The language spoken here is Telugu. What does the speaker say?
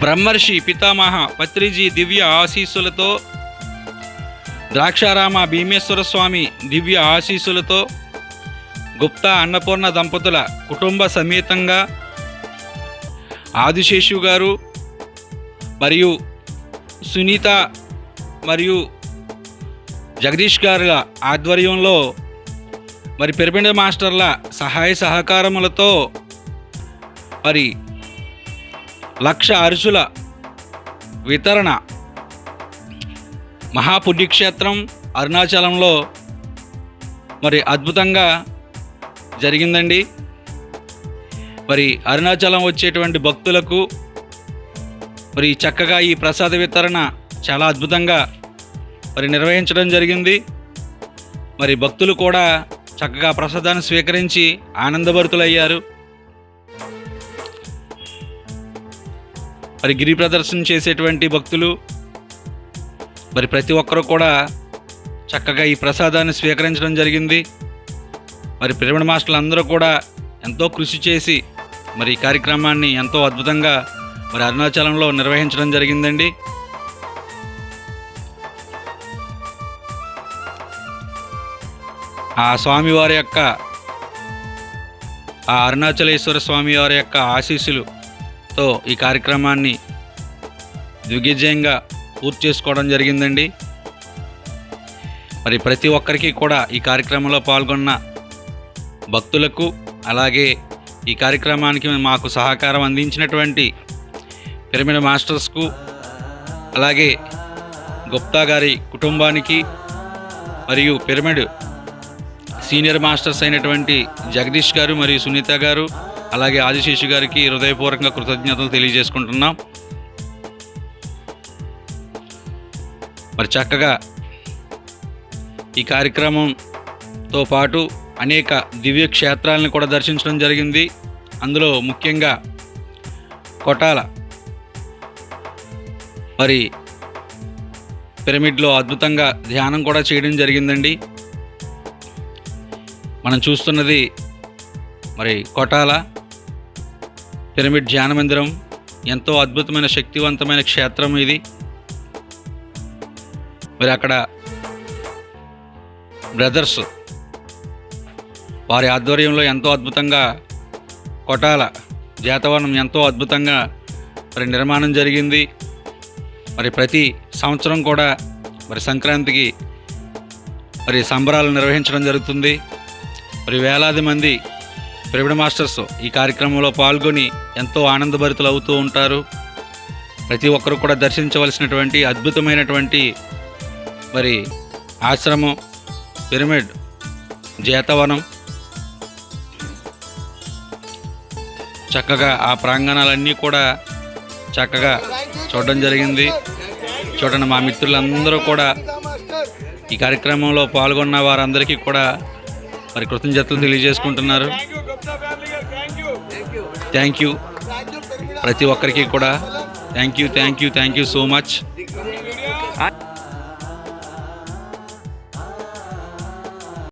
బ్రహ్మర్షి పితామహ పత్రిజీ దివ్య ఆశీస్సులతో ద్రాక్షారామ భీమేశ్వర స్వామి దివ్య ఆశీస్సులతో గుప్తా అన్నపూర్ణ దంపతుల కుటుంబ సమేతంగా ఆదిశేషు గారు మరియు సునీత మరియు జగదీష్ గారుల ఆధ్వర్యంలో మరి పిరమిడ్ మాస్టర్ల సహాయ సహకారములతో మరి లక్ష అరుసుల వితరణ మహాపుణ్యక్షేత్రం అరుణాచలంలో మరి అద్భుతంగా జరిగిందండి. మరి అరుణాచలం వచ్చేటువంటి భక్తులకు మరి చక్కగా ఈ ప్రసాద వితరణ చాలా అద్భుతంగా మరి నిర్వహించడం జరిగింది. మరి భక్తులు కూడా చక్కగా ప్రసాదాన్ని స్వీకరించి ఆనందభరితులయ్యారు. మరి గిరి ప్రదర్శన చేసేటువంటి భక్తులు మరి ప్రతి ఒక్కరూ కూడా చక్కగా ఈ ప్రసాదాన్ని స్వీకరించడం జరిగింది. మరి పిరమిడ్ మాస్టర్లు అందరూ కూడా ఎంతో కృషి చేసి మరి ఈ కార్యక్రమాన్ని ఎంతో అద్భుతంగా మరి అరుణాచలంలో నిర్వహించడం జరిగిందండి. ఆ స్వామివారి యొక్క ఆ అరుణాచలేశ్వర స్వామి వారి యొక్క తో ఈ కార్యక్రమాన్ని దిగ్విజయంగా పూర్తి చేసుకోవడం జరిగిందండి. మరి ప్రతి ఒక్కరికి కూడా ఈ కార్యక్రమంలో పాల్గొన్న భక్తులకు అలాగే ఈ కార్యక్రమానికి మాకు సహకారం అందించినటువంటి పిరమిడ్ మాస్టర్స్కు అలాగే గుప్తా గారి కుటుంబానికి మరియు పిరమిడ్ సీనియర్ మాస్టర్స్ అయినటువంటి జగదీష్ గారు మరియు సునీత గారు అలాగే ఆదిశేషు గారికి హృదయపూర్వకంగా కృతజ్ఞతలు తెలియజేసుకుంటున్నాం. మరి చక్కగా ఈ కార్యక్రమంతో పాటు అనేక దివ్య క్షేత్రాలను కూడా దర్శించడం జరిగింది. అందులో ముఖ్యంగా కొటాల మరి పిరమిడ్లో అద్భుతంగా ధ్యానం కూడా చేయడం జరిగిందండి. మనం చూస్తున్నది మరి కొటాల పిరమిడ్ ధ్యాన మందిరం ఎంతో అద్భుతమైన శక్తివంతమైన క్షేత్రం ఇది. మరి అక్కడ బ్రదర్స్ వారి ఆధ్వర్యంలో ఎంతో అద్భుతంగా కొటాల జాతవనం ఎంతో అద్భుతంగా మరి నిర్మాణం జరిగింది. మరి ప్రతి సంవత్సరం కూడా మరి సంక్రాంతికి మరి సంబరాలు నిర్వహించడం జరుగుతుంది. మరి వేలాది మంది పిరమిడ్ మాస్టర్స్ ఈ కార్యక్రమంలో పాల్గొని ఎంతో ఆనందభరితులు అవుతూ ఉంటారు. ప్రతి ఒక్కరు కూడా దర్శించవలసినటువంటి అద్భుతమైనటువంటి మరి ఆశ్రమం పిరమిడ్ జేతవనం. చక్కగా ఆ ప్రాంగణాలన్నీ కూడా చక్కగా చూడడం జరిగింది. చూడండి మా మిత్రులందరూ కూడా ఈ కార్యక్రమంలో పాల్గొన్న వారందరికీ కూడా మరి కృతజ్ఞతలు తెలియజేసుకుంటున్నారు. థ్యాంక్ యూ ప్రతి ఒక్కరికి కూడా. Thank you thank you thank you so much